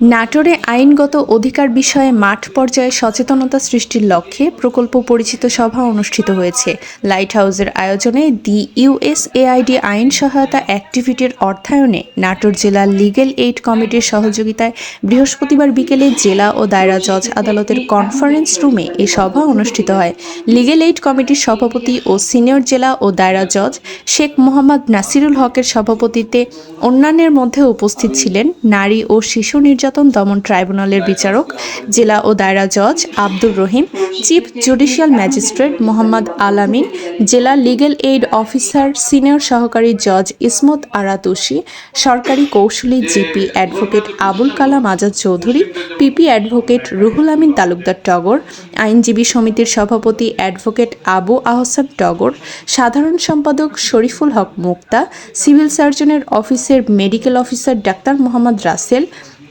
নাটোরে আইনগত অধিকার বিষয়ে মাঠ পর্যায়ে সচেতনতা সৃষ্টির লক্ষ্যে প্রকল্প পরিচিত সভা অনুষ্ঠিত হয়েছে। লাইট হাউসের আয়োজনে দি ইউএসএআইডি আইন সহায়তা অ্যাক্টিভিটির অর্থায়নে নাটোর জেলা লিগেল এইড কমিটির সহযোগিতায় বৃহস্পতিবার বিকেলে জেলা ও দায়রা জজ আদালতের কনফারেন্স রুমে এ সভা অনুষ্ঠিত হয়। লিগেল এইড কমিটির সভাপতি ও সিনিয়র জেলা ও দায়রা জজ শেখ মোহাম্মদ নাসিরুল হকের সভাপতিত্বে অন্যান্যের মধ্যে উপস্থিত ছিলেন নারী ও শিশু নির্যাতন দমন ট্রাইব্যুনালের বিচারক, জেলা ও দায়রা জজ Abdur Rahim, chief judicial magistrate Mohammad Alamin, জেলা লিগেল এইড অফিসার সিনিয়র সহকারী জজ ইসমত আরাতুষি সরকারি কৌশলী GP advocate Abul Kalam Azad Chowdhury, PP advocate Ruhul Amin Talukdar Togor, আইনজীবী সমিতির সভাপতি অ্যাডভোকেট আবু আহসান টগর, সাধারণ সম্পাদক শরীফুল হক মুক্তা, সিভিল সার্জনের অফিসের medical officer doctor Mohammad Rasel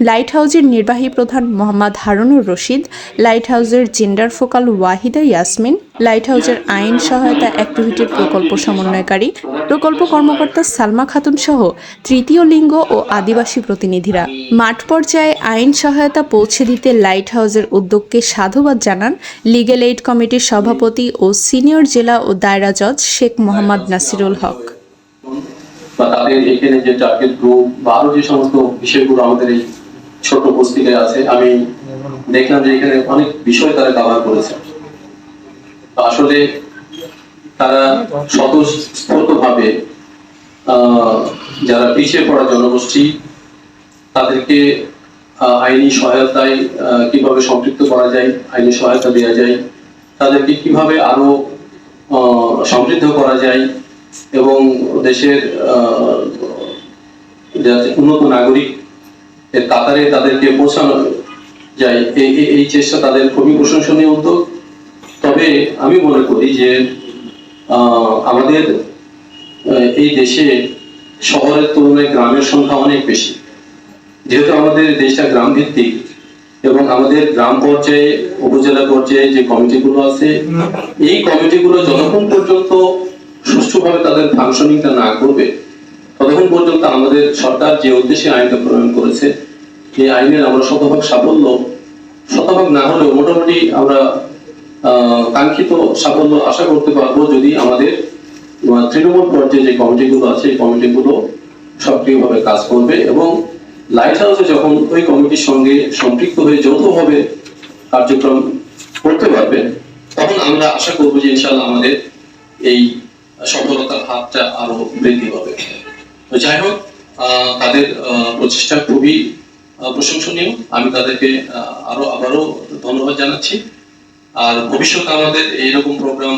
light হাউজের নির্বাহী প্রধান মোহাম্মদ হারুনুর রশিদ লাইট হাউজের gender focal Wahida Yasmin light হাউজের আইন সহায়তা অ্যাক্টিভিটির প্রকল্প সমন্বয়কারী, প্রকল্প কর্মকর্তা সালমা খাতুন সহ তৃতীয় লিঙ্গ ও আদিবাসী প্রতিনিধিরা। মাঠ পর্যায়ে আইন সহায়তা পৌঁছে দিতে লাইট হাউজের উদ্যোগকে সাধুবাদ জানান লিগেল এইড কমিটির সভাপতি ও সিনিয়র জেলা ও দায়রা জজ শেখ মোহাম্মদ নাসিরুল হক। বা তাদের এখানে যে টার্গেট গ্রুপ বা আরও যে সমস্ত বিষয়গুলো আমাদের এই ছোট পুস্তিকায় আছে। আমি দেখলাম যে এখানে অনেক বিষয় তারা কভার করেছে। আসলে তারা স্বতঃস্ফূর্ত ভাবে যারা পিছিয়ে পড়া জনগোষ্ঠী, তাদেরকে আইনি সহায়তায় কীভাবে সম্পৃক্ত করা যায়, আইনি সহায়তা দেওয়া যায়, তাদেরকে কীভাবে আরও সমৃদ্ধ করা যায় এবং দেশের উন্নত নাগরিক এর কাতারে তাদেরকে পৌঁছানো যায় এই, এই- চেষ্টা তাদের খুবই প্রশংসনীয় উদ্যোগ। তবে আমি মনে করি যে আমাদের এই দেশে শহরের তুলনায় গ্রামের সংখ্যা অনেক বেশি। যেহেতু আমাদের দেশটা গ্রাম ভিত্তিক এবং আমাদের গ্রাম পর্যায়ে, উপজেলা পর্যায়ে যে কমিটিগুলো আছে, এই কমিটিগুলো যতক্ষণ পর্যন্ত সুষ্ঠুভাবে তাদের ফাংশনিংটা না করবে ততক্ষণ পর্যন্ত আমাদের সরকার যে উদ্দেশ্যে আইনটা প্রণয়ন করেছে এই আইনের আমরা শতভাগ সাফল্য, শতভাগ না হলেও মোটামুটি আমরা কাঙ্ক্ষিত সাফল্য আশা করতে পারব যদি আমাদের তৃণমূল পর্যায়ে যে কমিটিগুলো আছে, এই কমিটিগুলো সক্রিয়ভাবে কাজ করবে এবং লাইট হাউসে যখন ওই কমিটির সঙ্গে সম্পৃক্ত হয়ে যৌথভাবে কার্যক্রম করতে পারবে, তখন আমরা আশা করব যে ইনশাল্লাহ আমাদের এই সফলতার হাতটা আরও বৃদ্ধি হবে যাই হোক তাদের প্রচেষ্টা খুবই প্রশংসনীয়। আমি তাদেরকে আরও, আবারও ধন্যবাদ জানাচ্ছি। আর ভবিষ্যতে আমাদের এইরকম প্রোগ্রাম